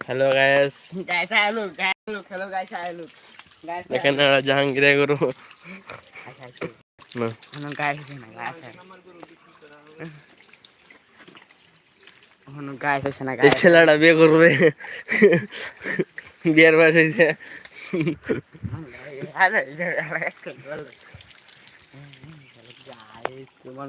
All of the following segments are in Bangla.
Hello guys guys look guys hello guys look guys দেখেন না জাহাঙ্গীর গরু আচ্ছা আচ্ছা না। হনো গাইস না গাইস হনো গাইস আছে না গাইস ছেলেটা বিয়ে করবে। বিয়ের বয়স হয়েছে। আরে গাইস তোমার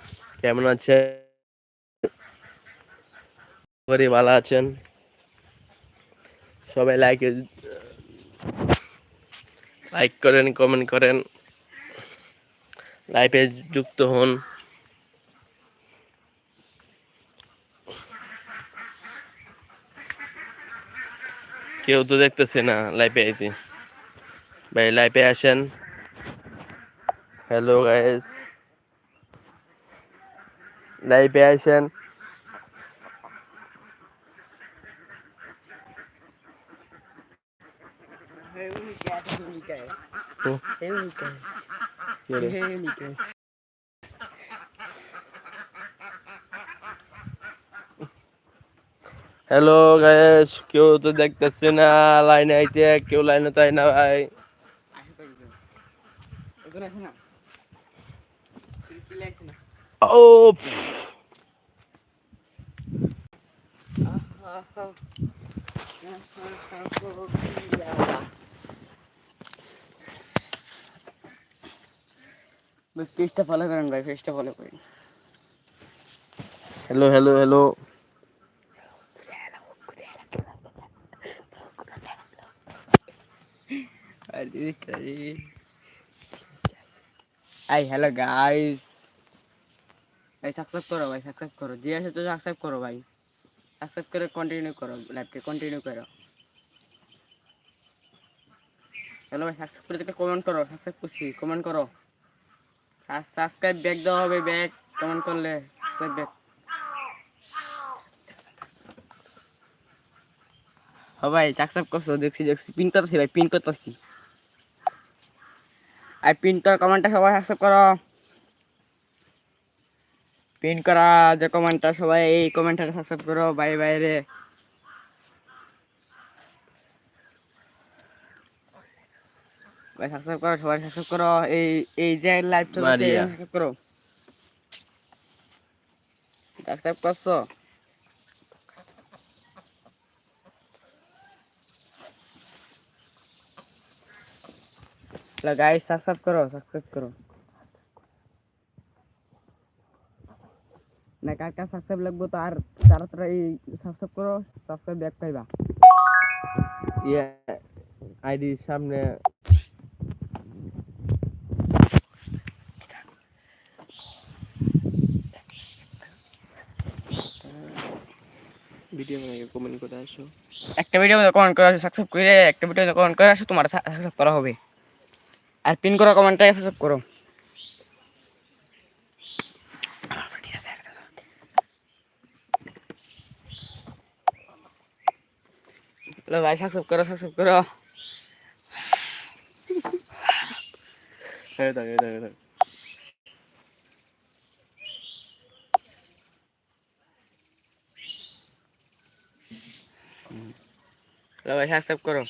কেমন আছে করি ভালো আছেন? সবাই লাইক লাইক করেন কমেন্ট করেন। লাইফে যুক্ত হন। কেউ তো দেখতেছে না লাইফে আইতে। ভাই লাইফে আসেন। হ্যালো গাইস লাইভে কি রে? হ্যালো গাইস কেউ তো দেখতেছে না লাইনে আইতে কেউ লাইনে তাই না ভাই। ও পেজটা ফলো করেন ভাই পেজটা ফলো করেন hello hello hello I hello guys ভাই সাবস্ক্রাইব করো ভাই সাবস্ক্রাইব করো। যে আছে তো সাবস্ক্রাইব করো ভাই। সাবস্ক্রাইব করে কন্টিনিউ করো লাইভকে কন্টিনিউ করো। হ্যালো ভাই সাবস্ক্রাইব করে একটা কমেন্ট করো সাবস্ক্রাইব করছি কমেন্ট করো। সাবস্ক্রাইব ব্যাক দেওয়া হবে ব্যাক কমেন্ট করলে সাবস্ক্রাইব ব্যাক ও ভাই সাবস্ক্রাইব করছ, দেখছি দেখছি পিন করতেছি ভাই পিন করতেছি। আর পিন করা কমেন্টটা সবাই সাবস্ক্রাইব করো। পিন করা যে কমেন্টটা সবাই এই কমেন্টটা সাবস্ক্রাইব করো বাই বাই রে। ভাই সাবস্ক্রাইব করো সবাই সাবস্ক্রাইব করো। এই এই যে লাইভ চলছে সাবস্ক্রাইব করো। সাবস্ক্রাইব করছ? গাইস সাবস্ক্রাইব করো সাবস্ক্রাইব করো। কার কার সাবস্ক্রাইব লাগবে তো আর তারা তারা এই সাবস্ক্রাইব করো সাবস্ক্রাইব ব্যাক পাইবা। ইয়ে আইডির সামনে। ভিডিও বানাই কমেন্ট করে আসো। একটা ভিডিও কমেন্ট করে সাবস্ক্রাইব করে একটা ভিডিও কমেন্ট করে আসো তোমার সাবস্ক্রাইব করা হবে। আর পিন করা কমেন্টটা সাবস্ক্রাইব করো। হ্যালো ভাই সাবস্ক্রাইব করো সাবস্ক্রাইব করো হ্যাঁ থাকে থাকে থাকে হ্যালো ভাই সাবস্ক্রাইব করো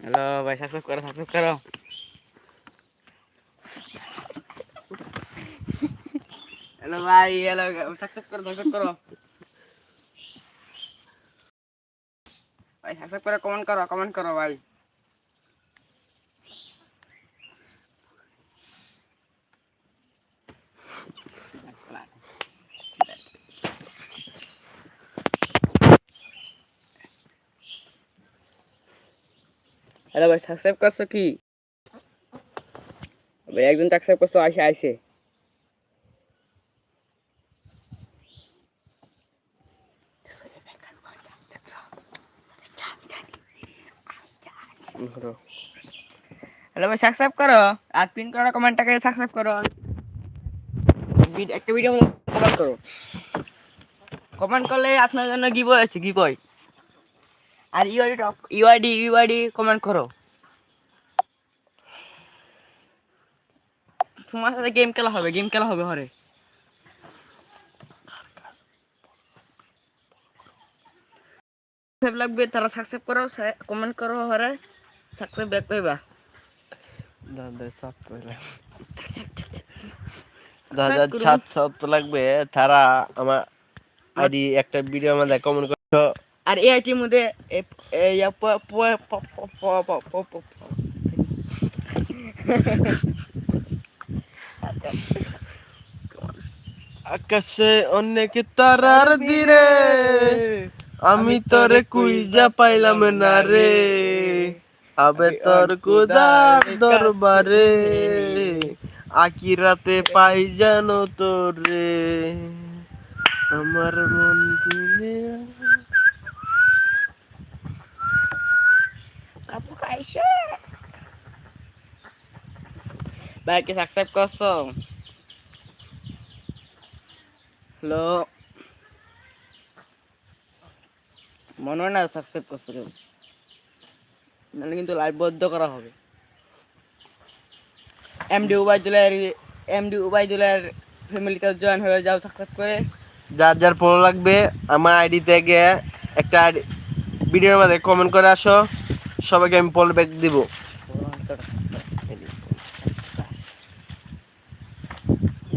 হ্যালো ভাই সাবস্ক্রাইব করো সাবস্ক্রাইব করো হ্যালো ভাই হ্যালো সাবস্ক্রাইব করো সাবস্ক্রাইব করো ভাই সাবস্ক্রাইব করে কমেন্ট করো কমেন্ট করো ভাই হ্যালো ভাই সাবস্ক্রাইব করছ কি ভাই একজন সাবস্ক্রাইব করছ আসে আইসে হ্যালো সাবস্ক্রাইব করো আর পিন করো কমেন্টটা করে। সাবস্ক্রাইব করো একটা ভিডিও কমেন্ট করো। কমেন্ট করলে আপনার জন্য গিবয় আছে গিবয় আর ইউআইডি ইউআইডি ইউআইডি কমেন্ট করো। তোমার সাথে গেম খেলা হবে গেম খেলা হবে হরে লাগবে, তারা সাবস্ক্রাইব করো কমেন্ট করো হরে সাবস্ক্রাইব ব্যাক পাইবা। দাদা ছাত্র যাদের তো লাগবে তারা আমার আইডি একটা ভিডিও আমাদের কমেন্ট করছ আর এই আইটির মধ্যে আকাশে অনেক তারার দিরে আমি তোরে কুইজা পাইলাম না রে আবে তোর কুদার দরবারে। আকি রাতে পাই জানো তোরে। আমার মন দিলে আপু খাইছে? ভাইকে সাবস্ক্রাইব করছ? হ্যালো? মনে হয় না সাবস্ক্রাইব করছ কেউ। নাহলে কিন্তু লাইভ বন্ধ করা হবে। এমডি উবাইদুলের এমডি উবাইদুলের ফ্যামিলিতে জয়েন হয়ে যাও সাবস্ক্রাইব করে। যার যার ফলো লাগবে আমার আইডি থেকে একটা ভিডিওর মধ্যে কমেন্ট করে আসো সবাইকে আমি ফলো ব্যাক দিব।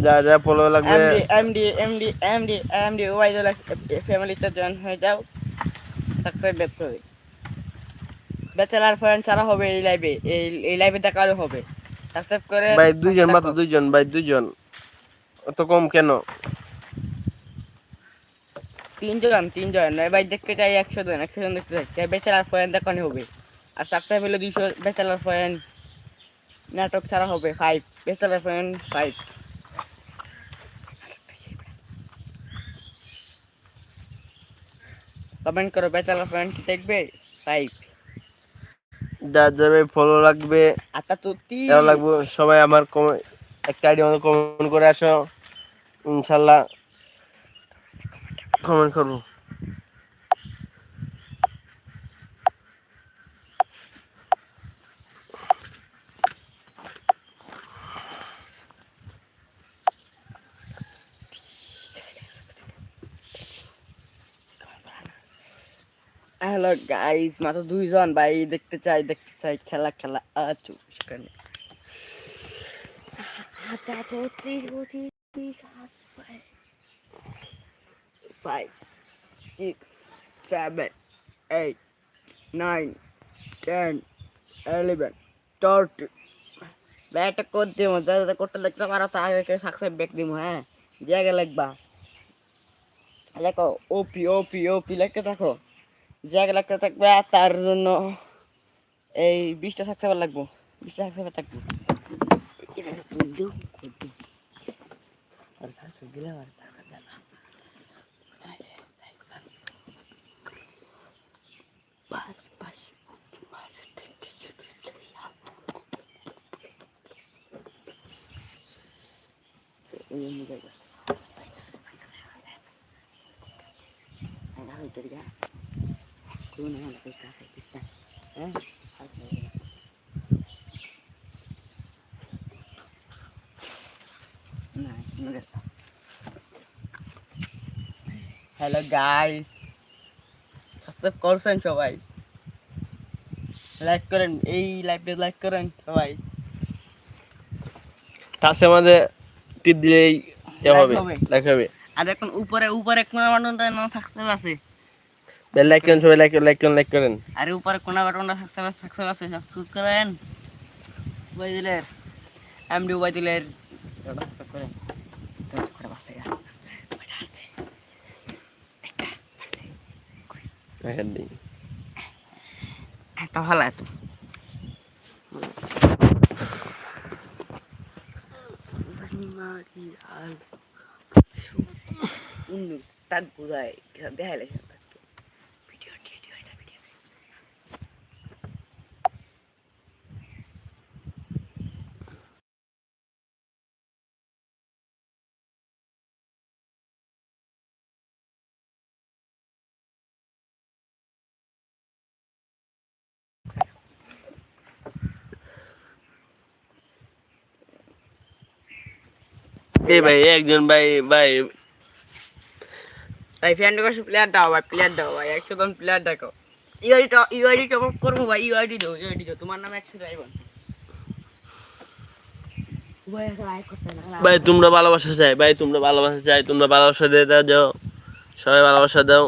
যার যার ফলো লাগবে। এমডি এমডি এমডি এমডি ওয়াইদুলের ফ্যামিলিতে জয়েন হয়ে যাও সাবস্ক্রাইব ব্যাক করে ব্যাচেলার ফ্রেন্ড ছাড়া হবে এই লাইভে এই এই লাইভে দেখারও হবে। সাবস্ক্রাইব করে ভাই দুইজন মাত্র দুইজন ভাই দুইজন। অত কম কেন? তিনজন তিনজন। নয় ভাই দেখতে চাই একশো জন একশো জন দেখতে চাই। ব্যাচেলার ফ্রেন্ড দেখানো হবে? আর সাবস্ক্রাইব হলে দুইশো ব্যাচেলার ফ্রেন্ড নাটক ছাড়া হবে five bachelor friend five comment করো ব্যাচেলার ফ্রেন্ড দেখবে? ফাইভ যার যাবে ফলো লাগবে। আটা তো তিন লাগবে? সবাই আমার একটা আইডি আমাদের কমেন্ট করে আসো। ইনশাল্লাহ। কমেন্ট করব। হ্যালো গাইস মাত্র দুইজন ভাই দেখতে চাই দেখতে চাই খেলা খেলা আছো সেখানে। Five six seven eight nine ten eleven twelve ব্যাটা যাতে কোডটা লিখতে পারো তা আগে সাকসেস ব্যাক দিব হ্যাঁ? জায়গা লিখবা। লেখো ওপি ওপি ওপি লিখতে থাকো। জায়গা লাগতে থাকবে তার জন্য এই বিশটা থাকতে পার লাগবো। বিশটা থাকতে পার থাকব। হ্যালো গাইস সাবস্ক্রাইব করছেন সবাই লাইক করেন এই লাইভে লাইক করেন সবাই কাছে আমাদের টিপ দিলেই হবে। লাইক হবে। আর এখন উপরে উপরে কোনা বাটনটা নাম সাবস্ক্রাইব আছে। বেল লাইক করেন সবাই লাইক লাইক করেন লাইক করেন। আরে উপরে কোনা বাটনটা সাবস্ক্রাইব সাবস্ক্রাইব আছে সাবস্ক্রাইব করেন। ভাই ওবাইদুলের এম ডি ভাই এত ভালো এত। তার বোঝায় দেখাইলে। ভাই? একজন ভাই ভাই। ভাই ফ্যান্ড কাছে প্লেয়ার দাও ভাই প্লেয়ার দাও ভাই একশো জন প্লেয়ার দেখো। ইউআইডি ইউআইডি টপ আপ করব ভাই ইউআইডি দাও ইউআইডি দাও। তোমার নামে একশো যাইব ভাই তোমরা ভালোবাসা চাই ভাই তোমরা ভালোবাসা চাই তোমরা ভালোবাসা দিয়ে দাও যাও। সবাই ভালোবাসা দাও।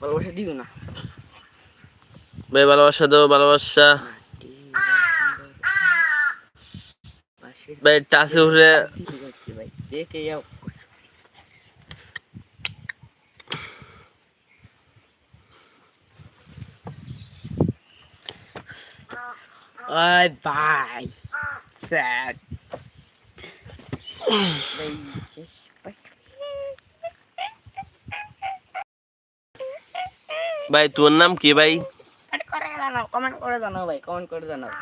ভালোবাসা দিও না? ভাই ভালোবাসা দাও ভালোবাসা। ভাই টাসে উঠে ভাই দেখে যাও Ôi bài. Sad. Đây ভাই তোর নাম কি ভাই করে জানাও কমেন্ট করে জানাও ভাই কমেন্ট করে জানাও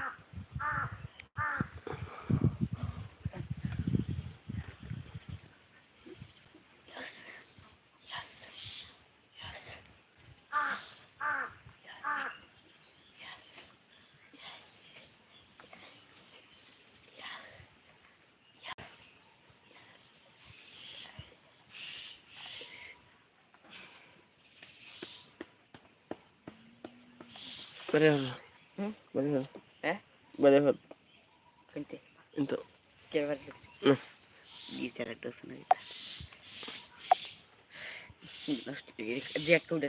বলে হল হুম? বলে হল হ্যাঁ বলে হল শুনতে কিন্তু কে বার না। গিটার একটা শোনা যে একটা উঠে